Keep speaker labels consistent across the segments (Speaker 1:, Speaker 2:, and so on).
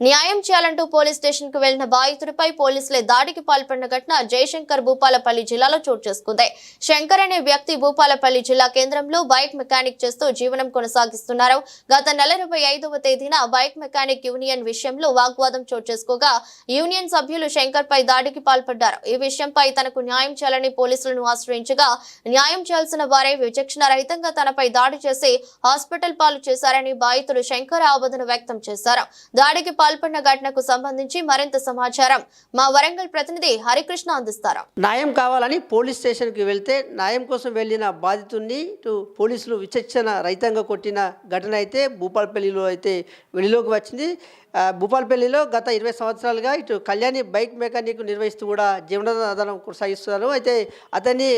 Speaker 1: న్యాయం చేయాలంటూ పోలీస్ స్టేషన్కు వెళ్ళిన బాధితుడిపై పోలీసులే దాడికి పాల్పడిన ఘటన జయశంకర్ భూపాలపల్లి జిల్లాలో చోటు చేసుకుంది. శంకర్ అనే వ్యక్తి భూపాలపల్లి జిల్లా కేంద్రంలో బైక్ మెకానిక్ చేస్తూ జీవనం కొనసాగిస్తున్నారు. గత నెల ఇరవై ఐదవ తేదీన బైక్ మెకానిక్ యూనియన్ విషయంలో వాగ్వాదం చోటు చేసుకోగా యూనియన్ సభ్యులు శంకర్ పై దాడికి పాల్పడ్డారు. ఈ విషయంపై తనకు న్యాయం చేయాలని పోలీసులను ఆశ్రయించగా న్యాయం చేయాల్సిన వారే విచక్షణ రహితంగా తనపై దాడి చేసి హాస్పిటల్ పాలు చేశారని బాధితుడు శంకర్ ఆవేదన వ్యక్తం చేశారు. దాడికి పాల్పడిన ఘటనకు సంబంధించి మరింత సమాచారం. మా వరంగల్ ప్రతినిధి హరికృష్ణ అందిస్తారు.
Speaker 2: న్యాయం కావాలని పోలీస్ స్టేషన్కి వెళ్తే న్యాయం కోసం వెళ్ళిన బాధితుడిని ఇటు పోలీసులు విచక్షణ రహితంగా కొట్టిన ఘటన అయితే భూపాలపల్లిలో అయితే వెలిలోకి వచ్చింది. భూపాల్పల్లిలో భూపాలపల్లిలో గత ఇరవై సంవత్సరాలుగా ఇటు కళ్యాణి బైక్ మెకానిక్ నిర్వహిస్తూ కూడా జీవనాధారం కొనసాగిస్తున్నారు. అయితే అతన్ని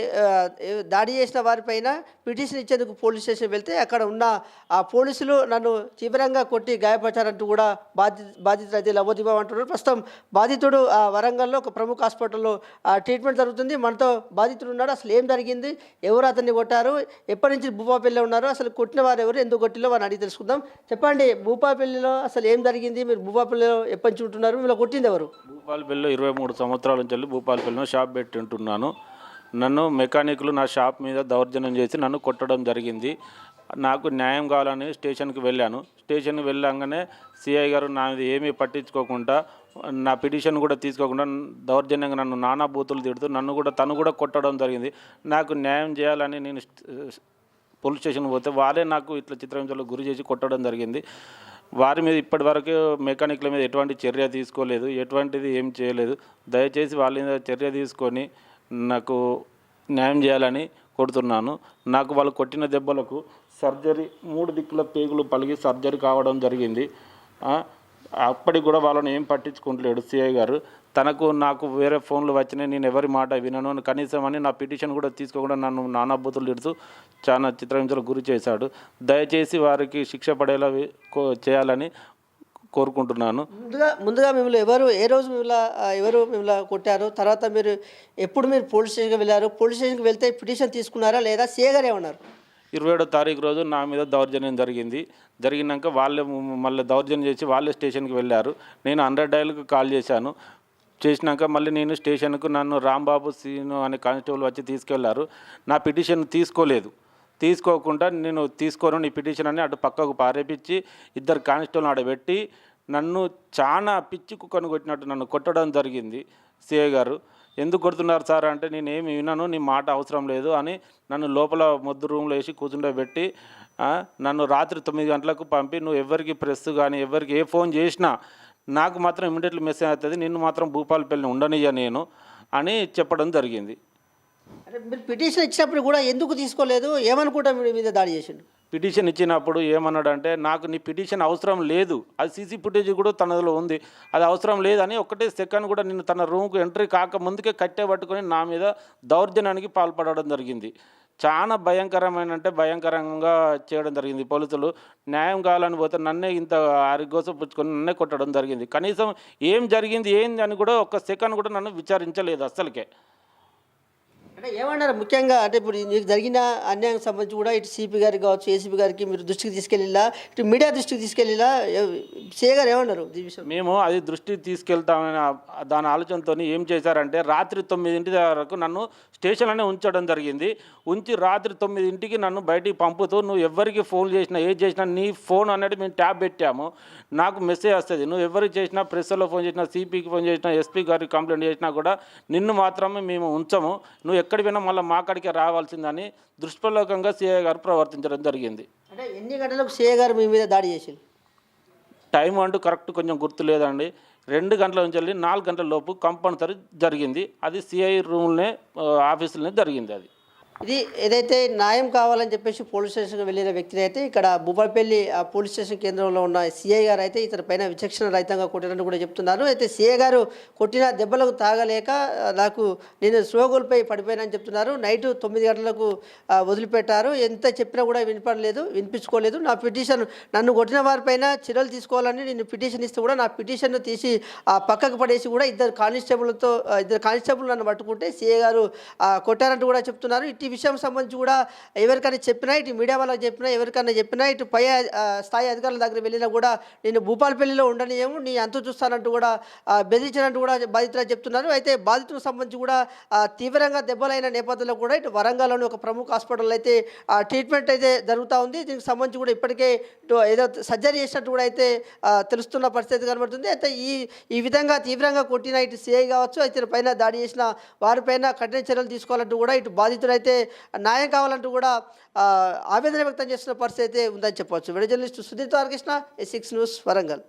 Speaker 2: దాడి చేసిన వారిపైన పిటిషన్ ఇచ్చేందుకు పోలీస్ స్టేషన్ వెళ్తే అక్కడ ఉన్న ఆ పోలీసులు నన్ను తీవ్రంగా కొట్టి గాయపరిచారంటూ కూడా బాధి బాధితులు అయితే లవోదిబాబు అంటున్నారు. ప్రస్తుతం బాధితుడు ఆ, వరంగల్లో ఒక ప్రముఖ హాస్పిటల్లో ట్రీట్మెంట్ జరుగుతుంది. మనతో బాధితుడు ఉన్నాడు. అసలు ఏం జరిగింది? ఎవరు అతన్ని కొట్టారు? ఎప్పటి నుంచి భూపాపల్లిలో ఉన్నారు? అసలు కొట్టిన వారు ఎవరు? ఎందుకు కొట్టిలో వారిని అడిగి తెలుసుకుందాం. చెప్పండి భూపాపల్లిలో అసలు ఏం జరిగింది? మీరు భూపాపల్లిలో ఎప్పటి నుంచి ఉంటున్నారు? మీరు కొట్టింది ఎవరు?
Speaker 3: భూపాలపల్లిలో ఇరవై మూడు సంవత్సరాల నుంచి భూపాలపల్లిలో షాప్ పెట్టి ఉంటున్నాను. నన్ను మెకానిక్లు నా షాప్ మీద దౌర్జన్యం చేసి నన్ను కొట్టడం జరిగింది. నాకు న్యాయం కావాలని స్టేషన్కి వెళ్ళాను. స్టేషన్కి వెళ్ళంగానే సిఐ గారు నా మీద ఏమీ పట్టించుకోకుండా నా పిటిషన్ కూడా తీసుకోకుండా దౌర్జన్యంగా నన్ను నానా బూతులు తిడుతూ నన్ను కూడా తను కూడా కొట్టడం జరిగింది. నాకు న్యాయం చేయాలని నేను పోలీస్ స్టేషన్ పోతే వారే నాకు ఇట్లా చిత్రహింసలకు గురి చేసి కొట్టడం జరిగింది. వారి మీద ఇప్పటి వరకు మెకానిక్ల మీద ఎటువంటి చర్య తీసుకోలేదు. ఎటువంటిది ఏం చేయలేదు. దయచేసి వాళ్ళ మీద చర్య తీసుకొని నాకు న్యాయం చేయాలని కొడుతున్నాను. నాకు వాళ్ళు కొట్టిన దెబ్బలకు సర్జరీ మూడు దిక్కుల పేగులు పలిగి సర్జరీ కావడం జరిగింది. అప్పటికి కూడా వాళ్ళని ఏం పట్టించుకుంటలేడు సిఐ గారు. తనకు నాకు వేరే ఫోన్లు వచ్చినాయి నేను ఎవరి మాట వినను కనీసం అని నా పిటిషన్ కూడా తీసుకోకుండా నన్ను నానాబూతులు ఇడుతూ చాలా చిత్రహింసలకు గురి చేశాడు. దయచేసి వారికి శిక్ష పడేలా కో- చేయాలని కోరుకుంటున్నాను.
Speaker 2: ముందుగా ముందుగా మిమ్మల్ని ఎవరు ఏ రోజు మిమ్మల్ని ఎవరు మిమ్మల్ని కొట్టారు తర్వాత మీరు ఎప్పుడు మీరు పోలీస్ స్టేషన్కి వెళ్ళారు పోలీస్ స్టేషన్కి వెళ్తే పిటిషన్ తీసుకున్నారా లేదా సీఏ గారు ఏమన్నారు
Speaker 3: ఇరవై ఏడో తారీఖు రోజు నా మీద దౌర్జన్యం జరిగింది. జరిగినాక వాళ్ళే మళ్ళీ దౌర్జన్యం చేసి వాళ్ళే స్టేషన్కి వెళ్ళారు. నేను హండ్రెడ్ డైల్కి కాల్ చేశాను. చేసినాక మళ్ళీ నేను స్టేషన్కు నన్ను రాంబాబు సీను అనే కానిస్టేబుల్ వచ్చి తీసుకెళ్ళారు. నా పిటిషన్ తీసుకోలేదు. తీసుకోకుండా నేను తీసుకోను నీ పిటిషన్ అని అటు పక్కకు పారేపించి ఇద్దరు కానిస్టేబుల్ ఆడబెట్టి నన్ను చాలా పిచ్చి కుక్కను కొట్టినట్టు నన్ను కొట్టడం జరిగింది సిఏ గారు. ఎందుకు కొడుతున్నారు సార్ అంటే నేనేమి విన్నాను నీ మాట అవసరం లేదు అని నన్ను లోపల మొద్దు రూమ్లో వేసి కూర్చుండబెట్టి నన్ను రాత్రి తొమ్మిది గంటలకు పంపి నువ్వు ఎవరికి ప్రెస్ కానీ ఎవరికి ఏ ఫోన్ చేసినా నాకు మాత్రం ఇమీడియట్లీ మెసేజ్ అవుతుంది నిన్ను మాత్రం భూపాలపల్లిని ఉండనియ్య నేను అని చెప్పడం జరిగింది.
Speaker 2: అంటే మీరు పిటిషన్ ఇచ్చినప్పుడు కూడా ఎందుకు తీసుకోలేదు? ఏమనుకుంటా మీ మీద దాడి చేసిండు?
Speaker 3: పిటిషన్ ఇచ్చినప్పుడు ఏమన్నాడంటే నాకు నీ పిటిషన్ అవసరం లేదు. అది సీసీ ఫుటేజ్ కూడా తనలో ఉంది. అది అవసరం లేదని ఒకటే సెకండ్ కూడా నేను తన రూమ్కు ఎంట్రీ కాక ముందుకే కట్టే పట్టుకొని నా మీద దౌర్జన్యానికి పాల్పడడం జరిగింది. చాలా భయంకరమైన అంటే భయంకరంగా చేయడం జరిగింది పోలీసులు. న్యాయం కావాలని పోతే నన్నే ఇంత ఆరిగోసం పుచ్చుకొని నన్నే కొట్టడం జరిగింది. కనీసం ఏం జరిగింది ఏంది అని కూడా ఒక సెకండ్ కూడా నన్ను విచారించలేదు అస్సలకే.
Speaker 2: అంటే ఏమన్నారు? ముఖ్యంగా అంటే ఇప్పుడు మీకు జరిగిన అన్యాయం సంబంధించి కూడా ఇటు సిపి గారికి కావచ్చు ఏసీపీ గారికి మీరు దృష్టికి తీసుకెళ్ళిలా ఇటు మీడియా దృష్టికి తీసుకెళ్ళిలా సీఏ గారు ఏమన్నారు
Speaker 3: మేము అది దృష్టికి తీసుకెళ్తామని దాని ఆలోచనతో ఏం చేశారంటే రాత్రి తొమ్మిదింటి వరకు నన్ను స్టేషన్లోనే ఉంచడం జరిగింది. ఉంచి రాత్రి తొమ్మిదింటికి నన్ను బయటికి పంపుతూ నువ్వు ఎవరికి ఫోన్ చేసినా ఏది చేసినా నీ ఫోన్ అనేది మేము ట్యాబ్ పెట్టాము. నాకు మెసేజ్ వస్తుంది. నువ్వు ఎవరికి చేసినా ప్రెస్లో ఫోన్ చేసినా సిపికి ఫోన్ చేసినా ఎస్పీ గారికి కంప్లైంట్ చేసినా కూడా నిన్ను మాత్రమే మేము ఉంచము. నువ్వు ఎక్కడికి పోయినా మళ్ళీ మా కాడికే రావాల్సిందని దుష్ప్రలోకంగా సిఐ గారు ప్రవర్తించడం జరిగింది.
Speaker 2: అంటే ఎన్ని గంటలకు సీఏ గారు మీ మీద దాడి చేసిండు?
Speaker 3: టైం అంటూ కరెక్ట్ కొంచెం గుర్తు లేదండి. రెండు గంటల నుంచి వెళ్ళి నాలుగు గంటల లోపు కంపల్సరీ జరిగింది. అది సిఐ రూమ్లోనే ఆఫీసులోనే జరిగింది అది.
Speaker 2: ఇది ఏదైతే న్యాయం కావాలని చెప్పేసి పోలీస్ స్టేషన్కి వెళ్ళిన వ్యక్తిని అయితే ఇక్కడ బుబ్బల్పల్లి పోలీస్ స్టేషన్ కేంద్రంలో ఉన్న సిఐ గారు అయితే ఇతని పైన విచక్షణ రహితంగా కొట్టినట్టు కూడా చెప్తున్నారు. అయితే సిఐ గారు కొట్టిన దెబ్బలకు తాగలేక నాకు నేను స్లోగోల్పై పడిపోయానని చెప్తున్నారు. నైట్ తొమ్మిది గంటలకు వదిలిపెట్టారు. ఎంత చెప్పినా కూడా వినపడలేదు వినిపించుకోలేదు. నా పిటిషన్ నన్ను కొట్టిన వారిపైన చర్యలు తీసుకోవాలని నేను పిటిషన్ ఇస్తే కూడా నా పిటిషన్ తీసి ఆ పక్కకు పడేసి కూడా ఇద్దరు కానిస్టేబుల్తో ఇద్దరు కానిస్టేబుల్ నన్ను పట్టుకుంటే సిఐ గారు కొట్టారంటూ కూడా చెప్తున్నారు. ఇటు విషయం సంబంధించి కూడా ఎవరికైనా చెప్పినా ఇటు మీడియా వాళ్ళకి చెప్పినా ఎవరికైనా చెప్పినా ఇటు పై స్థాయి అధికారుల దగ్గర వెళ్ళినా కూడా నేను భూపాలపల్లిలో ఉండనియము నీ అంతు చూస్తానంటూ కూడా బెదిరించినట్టు కూడా బాధితులు చెప్తున్నారు. అయితే బాధితులకు సంబంధించి కూడా తీవ్రంగా దెబ్బలైన నేపథ్యంలో కూడా ఇటు వరంగల్లోని ఒక ప్రముఖ హాస్పిటల్ అయితే ఆ, ట్రీట్మెంట్ అయితే జరుగుతూ ఉంది. దీనికి సంబంధించి కూడా ఇప్పటికే ఏదో సర్జరీ చేసినట్టు కూడా అయితే తెలుస్తున్న పరిస్థితి కనబడుతుంది. అయితే ఈ ఈ విధంగా తీవ్రంగా కొట్టిన ఇటు సిఐ కావచ్చు అయితే పైన దాడి చేసిన వారిపైన కఠిన చర్యలు తీసుకోవాలంటూ కూడా ఇటు బాధితులైతే న్యాయం కావాలంటూ కూడా ఆవేదన వ్యక్తం చేస్తున్న పరిస్థితి అయితే ఉందని చెప్పవచ్చు. Video journalist Sudheer Tarakrishna A six news Warangal.